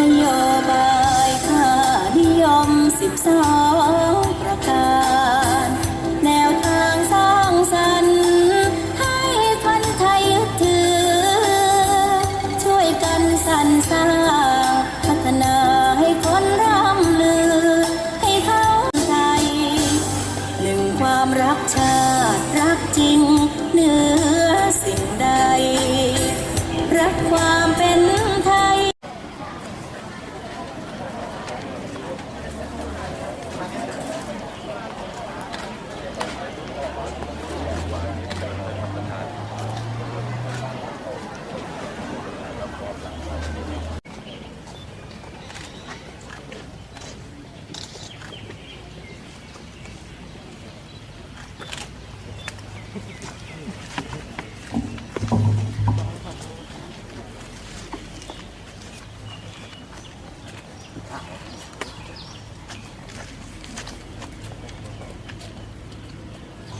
นโยบายค่านิยมสิบสองประการ แนวทางสร้างสรรค์ให้คนไทยยึดถือ ช่วยกันสรรสร้าง พัฒนาให้คนร่ำลือ ให้เขาไทยหนึ่งความรักชาติรักจริง เหนือสิ่งใด รักความเป็นไทย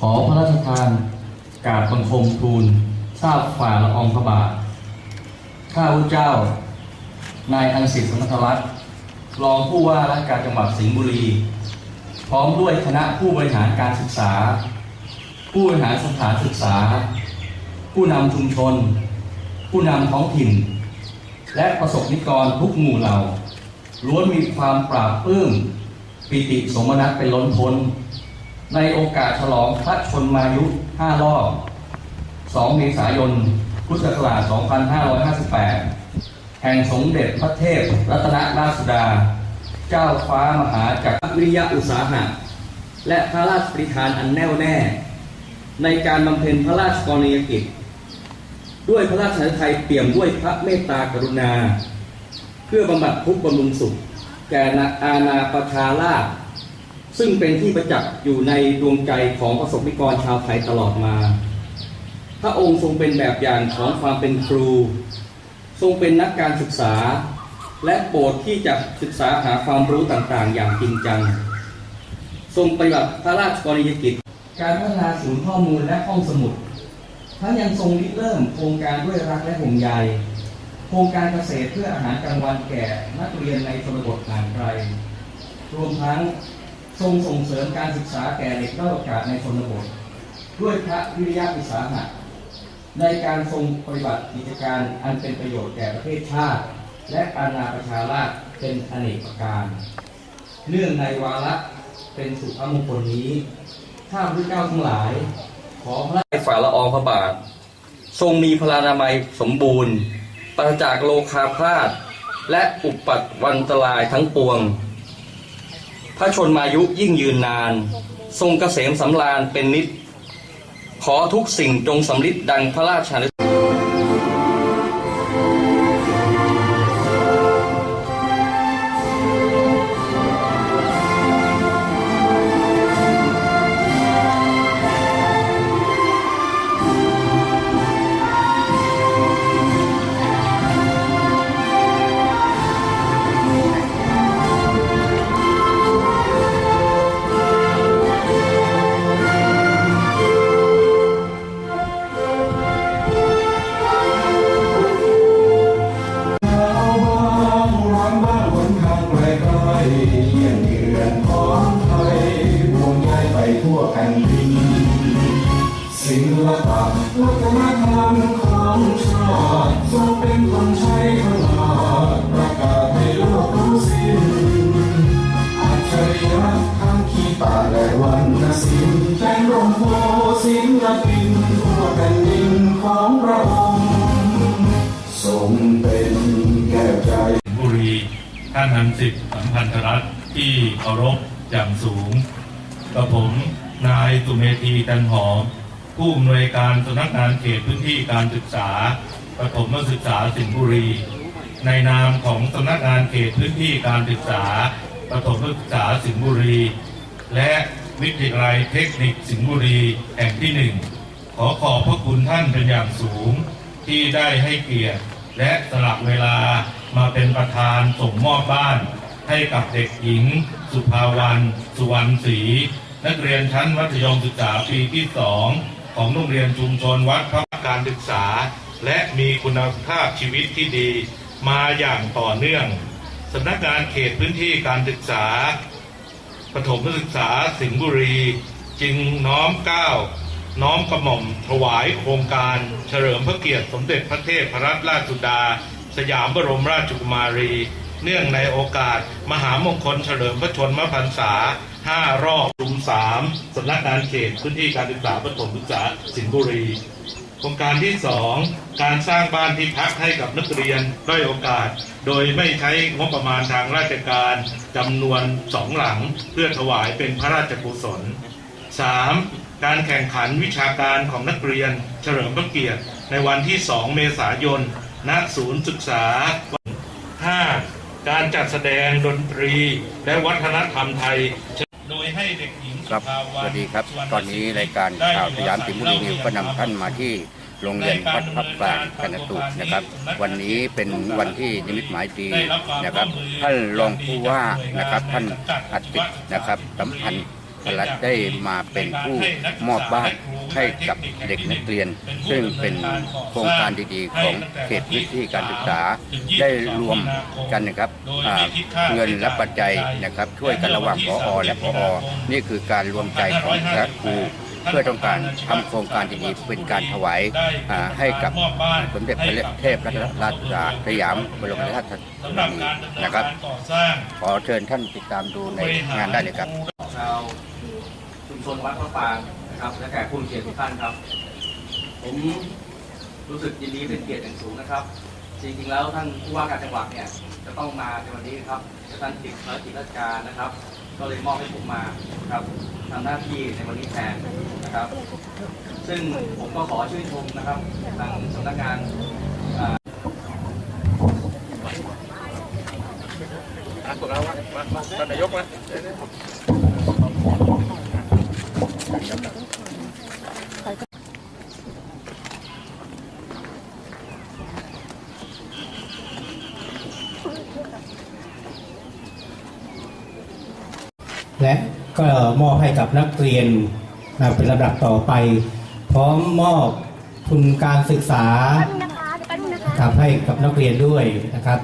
ขอพระราชทานกราบบังคมทูลทราบฝ่าละอองพระบาท ข้าพเจ้า นายอังสิทธิ์สมทรัตน์รองผู้ว่าราชการจังหวัดสิงห์บุรี พร้อมด้วยคณะผู้บริหารการศึกษา ผู้บริหารสถานศึกษา ผู้นำชุมชน ผู้นำท้องถิ่น และประสบนิกรทุกหมู่เหล่าล้วนมีความปราบปลื้มปิติสมนัตเป็นล้นพ้น ในโอกาสฉลองพระชนมายุ 5 รอบ 2 เมษายน พุทธศักราช 2558 แห่งสมเด็จพระเทพรัตนราชสุดา เจ้าฟ้ามหาจักรวิริยะอุตสาหะ และพระราชปริธานอันแน่วแน่ ในการบำเพ็ญพระราชกรณียกิจ ด้วยพระราชหฤทัยเปี่ยมด้วยพระเมตตากรุณา เพื่อบำบัดทุกข์บำรุงสุข แก่อาณาประชาราษฎร์ ซึ่งเป็นที่ประจักษ์อยู่ในดวงใจของประสบนิกรชาวไทยตลอดมา พระองค์ทรงเป็นแบบอย่างของความเป็นครู ทรงเป็นนักการศึกษา และโปรดที่จะศึกษาหาความรู้ต่างๆ อย่างจริงจัง ทรงปฏิบัติพระราชกรณียกิจ การพัฒนาศูนย์ข้อมูลและห้องสมุดทั้งยังทรงริเริ่มโครงการด้วยรักและห่วงใย โครงการเกษตรเพื่ออาหารกลางวันแก่นักเรียนในชนบทห่างไกล รวมทั้ง ทรงส่งเสริมการศึกษาแก่เด็กด้อยโอกาสในชนบทด้วยพระวิริยะวิสาหะในการทรงปฏิบัติกิจการอันเป็นประโยชน์แก่ประเทศชาติ และอาณาประชาราษฎร์เป็นอเนกประการ เนื่องในวาระเป็นสุภมงคลนี้ข้าพเจ้าทั้งหลาย ขอพระฝ่าละอองพระบาท ทรงมีพลานามัยสมบูรณ์ปราจากโลคาพลาดและอุปัตวันตรายทั้งปวง พระชนมายุยิ่งยืนนาน ทรงเกษมสำราญเป็นนิจขอทุกสิ่งจงสำลิดดังพระราชานุบุ ท่านอันสิทธิ์สัมพันธรัตน์ที่เคารพอย่างสูงกับผมนายสุเมธีจันหอม ผู้อำนวยการสำนักงานเขตพื้นที่การศึกษาประถมศึกษาสิงห์บุรี ในนามของสำนักงานเขตพื้นที่การศึกษาประถมศึกษาสิงห์บุรี และวิทยาลัยเทคนิคสิงห์บุรีแห่งที่หนึ่งขอขอบพระคุณท่านเป็นอย่างสูงที่ได้ให้เกียรติและสละเวลา มาเป็นประธานส่งมอบบ้าน ให้กับเด็กหญิง สุภาวันสุวรรณศรีนักเรียนชั้นมัธยมศึกษาปีที่สองของโรงเรียนชุมชนวัดพระการศึกษา และมีคุณภาพชีวิตที่ดีมาอย่างต่อเนื่องสำนักงานเขตพื้นที่การศึกษาประถมศึกษาสิงห์บุรี จึงน้อมก้าวน้อมกระหม่อมถวายโครงการเฉลิมพระเกียรติสมเด็จพระเทพรัตนราชสุดา สยามบรมราชกุมารี เนื่องในโอกาส มหามงคลเฉลิมพระชนมพรรษา 5 รอบรุมสามสำนักงานเขตพื้นที่การศึกษาประถมศึกษาสิงห์บุรี โครงการที่ 2 การสร้างบ้านที่พักให้กับนักเรียนด้อยโอกาส โดยไม่ใช้งบประมาณทางราชการจำนวนสองหลังเพื่อถวายเป็นพระราชกุศล 3. การแข่งขันวิชาการของนักเรียนเฉลิมพระเกียรติในวันที่ 2 เมษายน ณศูนย์ศึกษา 5. การจัดแสดงดนตรี และวัฒนธรรมไทย โดยให้เด็กหญิงครับสุภาสวัสดีครับ ตอนนี้รายการข่าวสยามสิงห์บุรีนิวส์ก็นำท่านมาที่โรงเรียนวัดพระปรางกันตุนะครับ วันนี้เป็นวันที่นิมิตหมายดีนะครับ ท่านรองผู้ว่านะครับ ท่านอัดติดนะครับสัมพันธ์ พลัดได้มาเป็นผู้มอบบ้านให้กับเด็กนักเรียน ซึ่งเป็นโครงการดีๆ ของเขตพื้นที่การศึกษา ได้รวมกันนะครับเงินและปัจจัยนะครับ ช่วยกันระหว่างพออและพออนี่คือการรวมใจของคณะครูเพื่อต้องการทำโครงการดีๆเป็นการถวายให้กับสมเด็จพระเทพรัตนราชสยามบรมราชชสำหรับนีกานนะครับ ขอเชิญท่านติดตามดูในงานได้เลยครับาวชุมชนวัดพระปรางนะครับและแขกผู้มีเกียรติทุกท่านครับ ผมรู้สึกยินดีเป็นเกียรติอย่างสูงนะครับ จริงๆแล้วท่านผู้ว่าการจังหวัดเนี่ยจะต้องมาในวันนี้ครับแต่ท่านติดภารกิจราชการนะครับ ก็เลยมอบให้ผมมาครับทำหน้าที่ในวันนี้แทนนะครับ ซึ่งผมก็ขอชื่นชมนะครับทางสำนักงานอ่า และก็มอบให้กับนักเรียนนะเป็นลำดับต่อไป พร้อมมอบทุนการศึกษานะครับให้กับนักเรียนด้วยนะครับ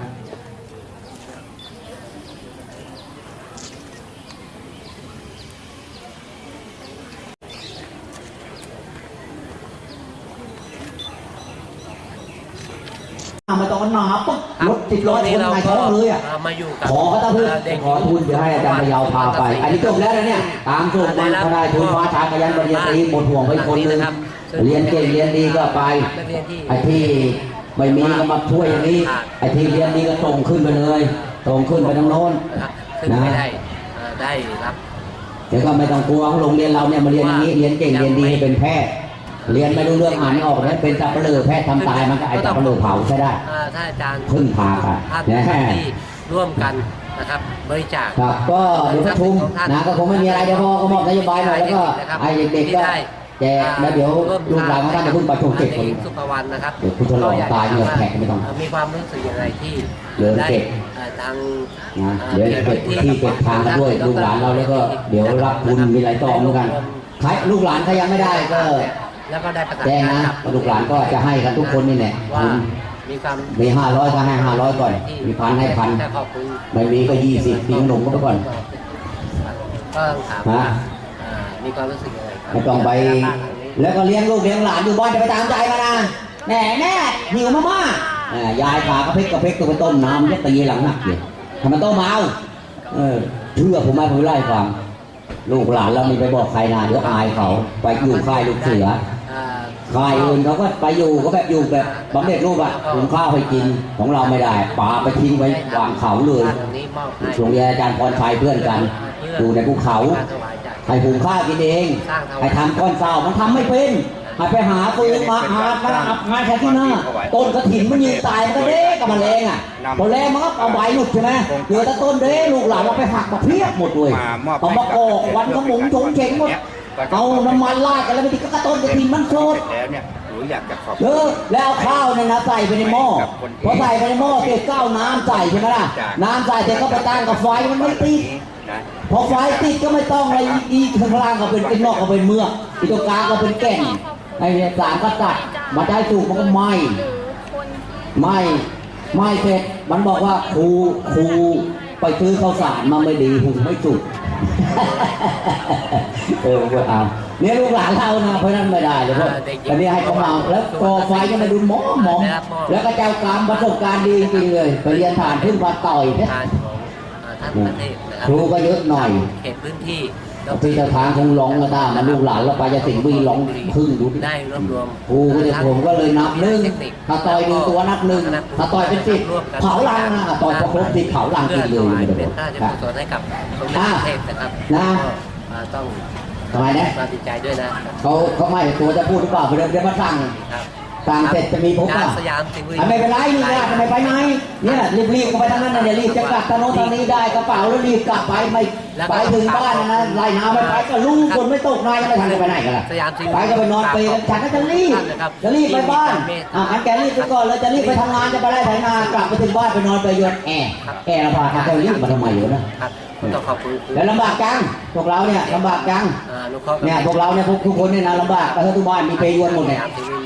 มาตอนหนาปุ๊บรถติดรถชนนายท้องเลยอะมาอยู่กับขอเขาตะพื้นเด็กขอทุนเดี๋ยวให้อาจารย์พยาวพาไป อันนี้จบแล้วนะเนี่ย ตามส่งมันก็ได้ทุนฟ้าชากยันปริญญาตรีหมดห่วงไปคนหนึงเรียนเก่งเรียนดีก็ไปนักเรียนที่ไอ้ที่ไม่มีก็มาช่วยอย่างนี้ไอ้ที่เรียนดีก็ส่งขึ้นไปเลยส่งขึ้นไปทางโน้นนะครับซึ่งไม่ได้เอ่อได้รับเดี๋ยวก็ไม่ต้องกลัวโรงเรียนเราเนี่ยมาเรียนอย่างนี้เรียนเก่งเรียนดีให้เป็นแพทย์ เรียนไม่รู้เรื่องอ่านไม่ออกเนี่ยเป็นสับปะเลอแพทย์ทำตายมันก็ไอ้สับปะเลอเผาใช่ได้อ่าถ้าอาจารย์พึ่งพากันท่านนะฮะที่ร่วมกันนะครับบริจาคครับก็เดี๋ยวประชุมนะก็คงไม่มีอะไรเดี๋ยวพ่อก็มอบนโยบายหน่อยแล้วก็ไอ้เด็กๆก็แจกแล้วเดี๋ยวลูกหลานของท่านจะเพิ่งประชุมเก็บเด็กสุภวรรณนะครับเดี๋ยวคุณจะหลอกตายเหงื่อแตกไม่ต้องมีความรู้สึกอย่างไรที่เดินได้เก็บเอ่อทางนะเดี๋ยวเก็บที่เก็บทางกันด้วยลูกหลานเราแล้วก็เดี๋ยวรับทุนมีหลายซองเหมือนกันใครลูกหลานใครยังไม่ได้ก็ แล้วก็ได้ประสานแจ้งงานนะกับลูกหลานก็จะให้กันทุกคนนี่แหละว่าทุนมีความมีห้าร้อยก็ให้ห้าร้อยก่อน มีพันให้พันแต่ขอบคุณไม่มีก็ยี่สิบปีขนมก็ไปก่อน ก็ต้องถามว่าฮะ อ่ามีความรู้สึกยังไงครับไม่ต้องไป แล้วก็เลี้ยงลูกเลี้ยงหลานอยู่บ้านจะไปตามใจมานะแหน่แม่หิวมาม่าแหม่ยายพากระเพกกระเพกตัวไปต้มน้ำจะตีหลังหนักเลยทำไมต้มเมาเออเชื่อผมไหมผมไล่ฟัง ลูกหลานเรามีไปบอกใครนะเดี๋ยวอายเขา ไปอยู่ค่ายลูกเสืออ่า ค่ายอื่นเขาก็ไปอยู่ก็แบบอยู่แบบบำเหน็จรูปอะหุงข้าวให้กินของเราไม่ได้ป่าไปทิ้งไว้วางเขาเลยบ้านหลังนี้มอบให้โรงเรียนอาจารย์พรชัยเพื่อนกัน อยู่ในภูเขาการถวายจากให้หุงข้าวกินเองให้ทำก้อนเศร้ามันทำไม่เป็นให้ไปหาฟืนมาอาบมาอาบงานแค่ที่หน้าต้นกระถิ่นมันยืนตายมันก็เด้กับมันแรงอะพอแรงมันก็เอาใบหลุดใช่ไหมเหลือแต่ต้นเด้ลูกหลานเราไปหักมาเพียบหมดเลยมามอบเอามาโกอกวันขมุงชงเฉงหมด เอาน้ำมันราดกันแล้วไม่ติดก็ต้นกระถิ่นมันโคตรเสร็จแล้วเนี่ยหนูอยากจะขอบเออแล้วเอาข้าวเนี่ยนะใส่ไปในหม้อพอใส่ไปในหม้อเสร็จก็เอาน้ำใส่ใช่ไหมล่ะน้ำใส่เสร็จก็ไปตั้งกับไฟมันไม่ติดนะพอไฟติดก็ไม่ต้องอะไรอีกข้างล่างก็เป็นเป็นนอกก็เป็นเมือกอีกตรงกลางก็เป็นแก่นไอ้เนี่ยสารก็ตัดมาได้สูกมันก็ไหม้ไหม้ไม่เสร็จมันบอกว่าครูครูไปซื้อข้าวสารมาไม่ดีหุงไม่สุก เออผมก็เอาเนี่ยลูกหลานเรานะเพราะฉะนั้นไม่ได้เลยพวกอันนี้ให้เขามาแล้วก่อไฟจะมาดูหมอหมอมแล้วก็เจ้ากรรมประสบการณ์ดีจริงๆเลยไปเรียนฐานขึ้นมาต่อยเนี่ยงานของอ่าท่านประเทศนะครัครูก็เยอะหน่อยเขตพื้นที่ พี่เจ้าทางคงร้องก็ได้มาลูกหลานเราไปจะสิงห์บุรีร้องพึ่งดูดิได้รวบรวมครูก็จะผมก็เลยนับหนึ่งถ้าต่อยหนึ่งตัวนับหนึ่งถ้าต่อยเป็นสิบเผาลังนะต่อยพอครบสิบเผาลังเพื่กิอนเลถวายยเป็นพระราชกุศลให้กับสมเด็จพระเทพนะครับนะก็อ่าต้องทำไมนะมาติดใจด้วยนะเขาเขาไม่ตัวจะพูดหรือเปล่าไปเดินจะมาสั่งครับสั่งเสร็จจะมีผมงาป่ะนสยามสิงห์บุรีอะไม่เป็นไรนี่ญาติทำไมไปไหนเนี่ยรีบๆก็ไปทางนั้นนะเนี่ยรีบจะกลับทางโน้นทางนี้ได้กระเป๋าแล้วรีบกลับไปไม่ ไปถึงบ้านนะนะไล่น้ำไปไปก็ลูกคนไม่ตกนายก็ไม่ทันจะไปไหนกันล่ะสยามสิงห์ไปก็ไปนอนเปรย์กันฉันก็จะรีบนะครับจะรีบไปบ้านอะอันแกรีบไปก่อนเลยจะรีบไปทำงานจะไปไล่ไถนากลับไปถึงบ้านไปนอนไปยนแอร์แอร์ระบาดมาแกรีบมาทำไมอยู่นะครับต้องขอบคุณครูแล้วลำบากจังพวกเราเนี่ยลำบากจังอ่าอนุเคราะห์เนี่ยพวกเราเนี่ยพวกทุกคนเนี่ยนะลำบากไปเถอะทุกบ้านมีเปรย์ยวนหมดสเนี่ย ยามสิงห์บุรี